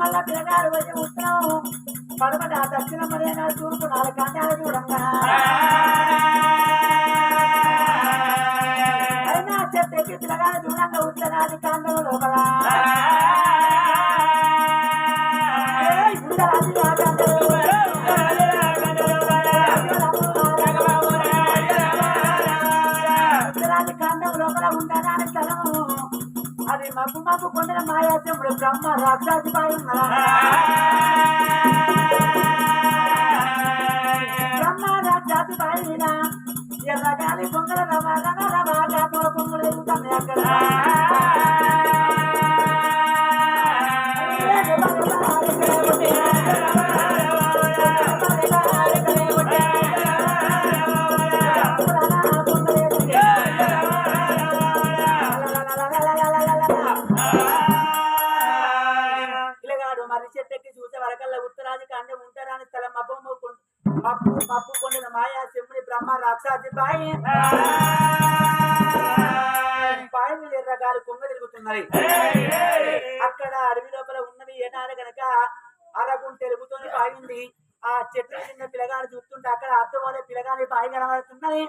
మళ్ళా పిల్లగాడు వచ్చి ఉత్తరం. పడమట దక్షిణ మరి నాడు తూర్పు నాలుగు కాంటాలు చూడంగా. అయినా చెట్టెక్కి పిల్లగాడు చూడంగా ఉత్తరాది కాండం లోపల. బ్రహ్మ రాక్షసి బాయి మబ్బు కొండల మాయా శివుని బ్రహ్మ రాక్షసి బాయి. బాయి మీద కొంగ తిరుగుతున్నది. అక్కడ అడవి లోపల ఉన్నది ఏనాడు గనక అరగుంట తెలుగుతోని బాగింది ఆ చెట్ల కింద పిల్లగాడు చూస్తుంటే అక్కడ అర్థమోలే పిల్లగాని బాయి కనబడుతున్నది.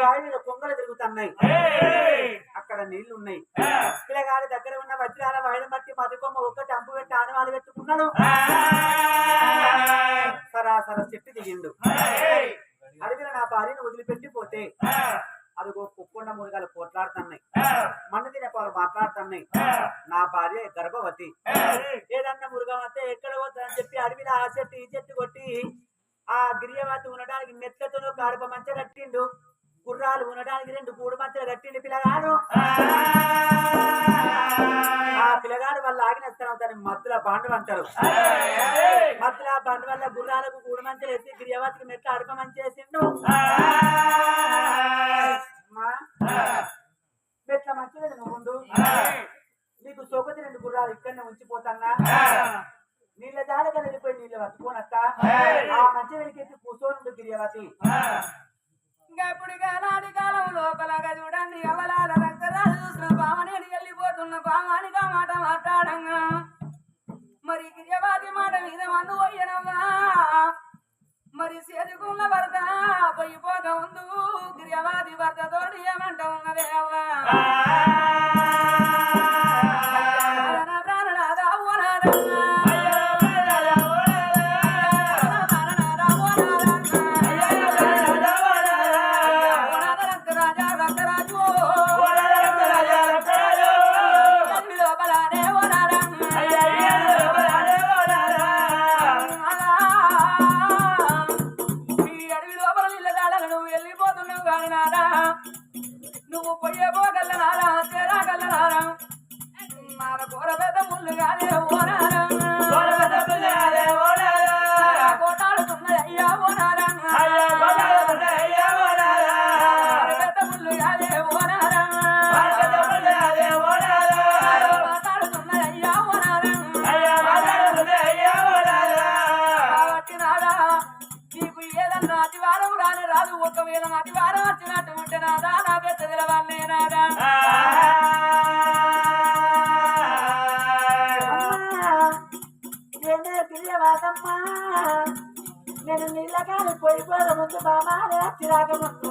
బావి కొంగలు తిరుగుతున్నాయి. అక్కడ నీళ్ళు ఉన్నాయి పిల్లగాడి దగ్గర ఉన్న వజ్రాల వాయిని బట్టి మధుకొమ్మ ఒక్కటి అంపు పెట్టి ఆనవాళ్ళు పెట్టుకున్నాడు. సరాసర చెట్టు దిగిండు. అడవిలో నా భార్యను వదిలిపెట్టి పోతే అదిగో కుక్కుండ మురుగాలు పోట్లాడుతున్నాయి. మన్ను తినే పాలు మాట్లాడుతున్నాయి. నా భార్య గర్భవతి. ఏదన్నా మురుగం అంతే ఎక్కడ పోతుందని చెప్పి అడవిలో ఆ చెట్టు ఈ చెట్టు కొట్టి ఆ గిరియవాతి ఉండడానికి మెట్లతోనూ కడుప మంచ కట్టిండు గుర్రాలు ఉండడానికి రెండు గూడు మంచలు కట్టిండు పిల్లగాడు. ఆ పిల్లగాడు వల్ల ఆగిన దాన్ని మద్దుల బాండు అంటారు. మద్దుల పాండవ వల్ల గుర్రాలకు గూడు మంచలు వేసి గిరియవాతికి మెట్ల అడప మంచి వేసిండు. మెట్ల మంచి నువ్వు నీకు సోకతి రెండు గుర్రాలు ఇక్కడనే ఉంచిపోతాన్నా నీళ్ళ దారిగా వెళ్ళిపోయి నీళ్ళు పట్టుకోనక్క ఆ మంచి వెలికెత్తి కూర్చోనుండు గిరియవతి ఇప్పుడు నాటి కాలం లోపలగా చూడండి అవలాల రక్తరాలు చూసిన పామనేని వెళ్ళిపోతున్న పామానిగా మాట మాట్లాడంగా. మరి గిరియవాది మాట మీద మన్ను పోయనమ్మా మరి చేదుకున్న భర్త పోయిపోక ఉందు గిరియవాది భర్త తోటి ఏమంట ఉన్నదే అవ్వా? నా ప్రాణనాథా నువ్వు పొయ్యే పోగల నారా తేరాగల నార కూర పెద్ద ముళ్ళు ఉంటే నాదా? నాకెట్ట తెలవాలే నాదా నేనే నేను నీళ్ళగాలి పోయిపోయిన ముందు బామానే చిరాక ముందు.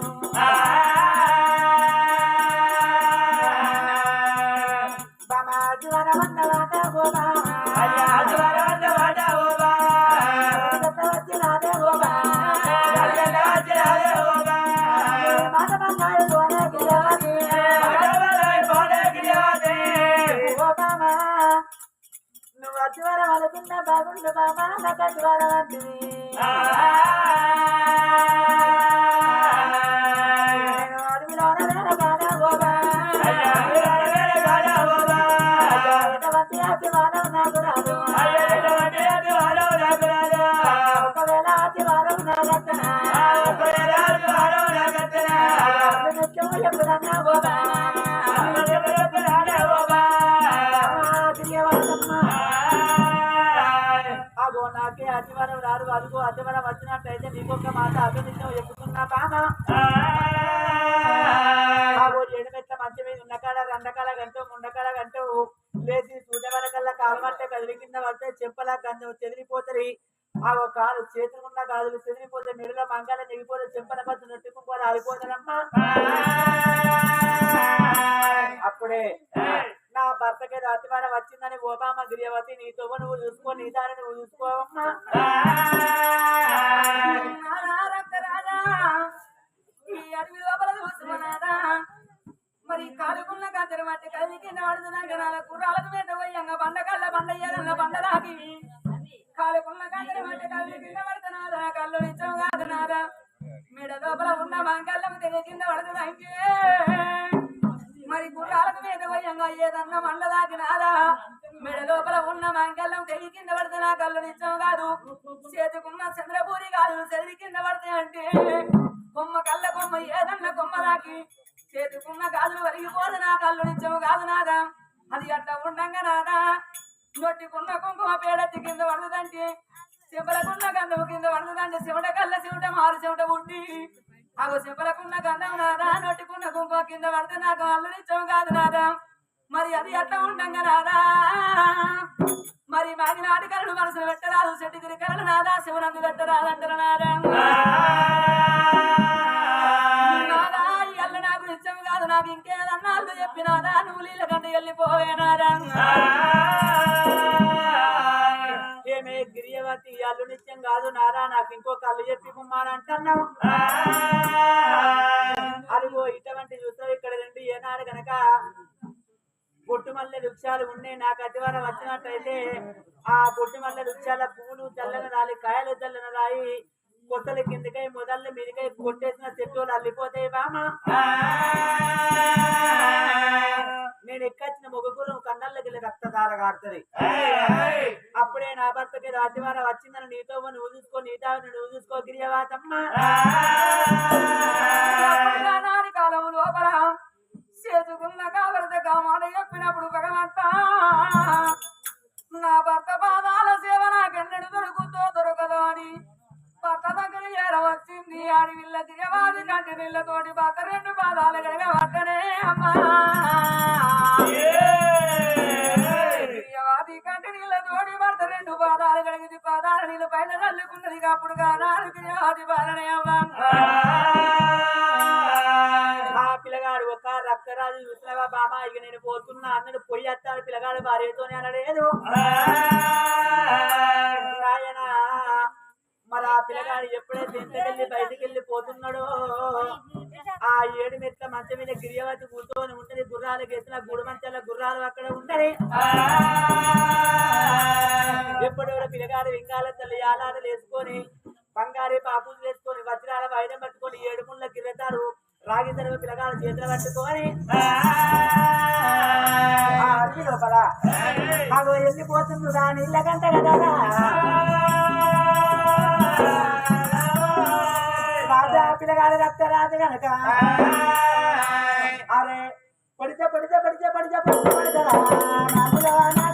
నువ్వు అజ్వరం అనుకున్నా బాగుండు బామా నాకు అజ్వరం అంటివి నాకు అగో నాకే అతివరం రాదు. అదుగో అతివరం వచ్చినట్టయితే నీకొక మాట అభినిత్యం ఎక్కుతున్నా బాగా. ఆగో ఏడు మంచి మీద ఉన్నకాడ రెండకాల గంటూ ముండకాల గంట లేచి చూడ కాలువట్ట కదిలి కింద పడితే చెంపలా గంధం చెదిరిపోతుంది. ఆ ఒక కాలు చేతులున్న గాజులు చెదిరిపోతే మెడలో మంగాల నెగిపోతే చెంపల మధ్య నొట్టుకుని ఆడిపోతానమ్మా అప్పుడే భర్తకి రాతివారం వచ్చిందని ఓబామ గిరియవతి నీతో నువ్వు చూసుకో నీ దారి నువ్వు చూసుకోవమ్మా అడవి లోపల మరి కాలుకున్న గద్దెల మధ్య కలిగి కింద పడుతున్నాక కుర్రాలకు మీద పోయంగ బండ కళ్ళ బండ బండ కాలుకున్న గద్దెల మధ్య కలిగి కింద పడుతున్నారా? కళ్ళు నిత్యం కాదు నారా మెడ లోపల ఉన్న మంగళం తెలియ కింద పడుతున్నాయి. మరి గుర్రాలకు మీద పోయంగా ఏదన్నా మండ దాకినాదా మెడ లోపల ఉన్న మంగళం తెగి కింద పడుతున్నా కళ్ళు నిజం కాదు. చేతుకున్న చంద్రపూరి కాదు చదివి కింద పడతాయంటే కొమ్మ కళ్ళ కొమ్మ ఏదన్న కొమ్మ దాకి? చేతుకున్న కాదు వరిగిపోదు నా కళ్ళు నిజం కాదు నాదా? అది అట్ట ఉండంగా నాదా? నొట్టికున్న కుంకుమ పేడెత్తి కింద పడుతుందంటే శివలకున్న గంధము కింద పడుతుందంటే శివుడ కళ్ళ శివుడ మారు శివుడ ఉండి అగో శివలకున్న గంధం రాదా? నొట్టుకున్న గుంప కింద పడితే నాకు అల్లు కాదు రాదా మరి అది ఎట్లా ఉండంగా రాదా మరి మాది నాటి కళ్ళు మనసులు పెట్టరాదు చెట్టు తిరిగి కళ్ళు నాదా? శివనందు పెట్టరాదంటారు నాదా? నిత్యం కాదు నారా నాకు ఇంకో కళ్ళు చెప్పి అంటున్నావు అదిగో ఇటువంటి చూస్తావు ఇక్కడ రెండు ఏనాడు గనక బొట్టుమల్లె వృక్షాలు ఉన్నాయి నాకు అతివారం వచ్చినట్టయితే ఆ బొట్టుమల్లె వృక్షాల పువ్వులు తెల్లని రాలి కాయలు తెల్లని రాయి కొట్టల కిందకై మొదళ్ళ మీదకై కొట్టేసిన చెట్టులు అల్లిపోతాయి బామా నేను ఎక్కచ్చిన మొగగురం కన్నల్లకి రక్తధార కారుతుంది నా భర్తకి రాత్రివారం వచ్చిందని నీతో నువ్వు చూసుకో నీతో నువ్వు చూసుకో గిరియవాతమ్మ కాలం లోపల చేతుకున్న కావలత చెప్పినప్పుడు భగవంత నా భర్త పాదాల సేవ నాకెన్నడు దొరుకుతో దొరకదు అని భర్త దగ్గర ఏర వచ్చింది? ఆడి వీళ్ళ దిగవాది కంటి నీళ్ళతోటి భర్త రెండు పాదాలు గడగ పట్టనే అమ్మా. భర్త రెండు పాదాలు గడిగింది పాదాల నీళ్ళు పైన చల్లుకున్నది అప్పుడు కానాడు దిగవాది పాలనే ఆ పిల్లగాడు ఒక రక్తరాజు చూసినవా? బామ ఇక నేను పోతున్నా. అన్నడు పొయ్యి అత్తాడు పిల్లగాడు భార్యతోనే అనలేదు. ఆయన మరి ఆ పిల్లగాడు ఎప్పుడైతే ఇంటికెళ్ళి బయటికి వెళ్ళి పోతున్నాడో ఆ ఏడు మెట్ల మంచం మీద గిరియవతి కూర్చొని ఉంటది. గుర్రాలకు ఎత్తిన గుడి మంచాల గుర్రాలు అక్కడ ఉంటది పిల్లగాడు వింగాల తల్లి ఆలాడలు వేసుకొని బంగారు పాపులు వేసుకొని వజ్రాల వైరం పట్టుకొని ఏడు ముళ్ళ గిరెతారు రాగి తరగ పిల్లగాడు చేతులు పట్టుకొని. ఆ లోపల. అగో వెళ్ళిపోతుంది దాని ఇళ్ళ కదా రాజా పిల్లగాడు రక్తరాజు గనక. అరే పడితే పడితే పడితే పడితే పడితే పడితే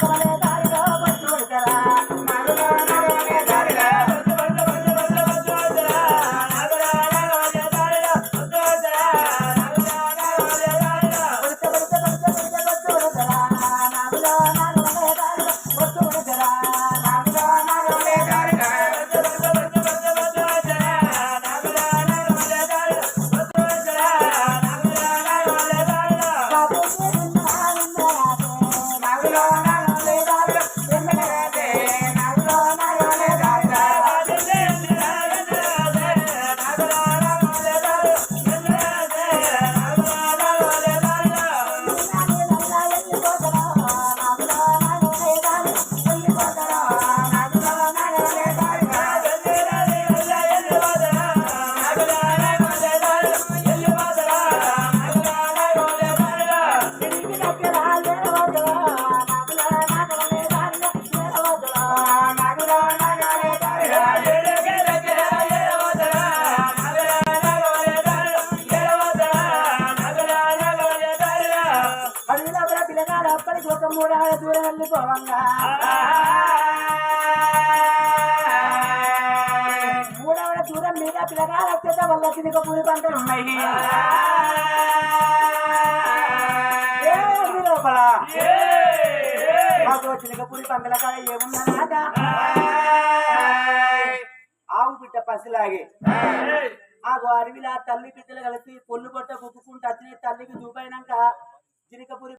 అప్పటికి దూరం వెళ్ళిపోవంగా మూడవడ దూరం మీద పిల్లగా వచ్చేట వల్ల తినక పూరి పంటలు ఉన్నాయి. లోపల? మాకు లోపల పూరి పంటల కాడ ఏమున్నదాట ఆవు బిడ్డ పసిలాగే. ఆగో అడవిలా తల్లి బిడ్డలు కలిసి పొల్లు బొట్ట గుప్పుకుంటూ వచ్చిన తల్లికి దూపైనాక చిలకపూరి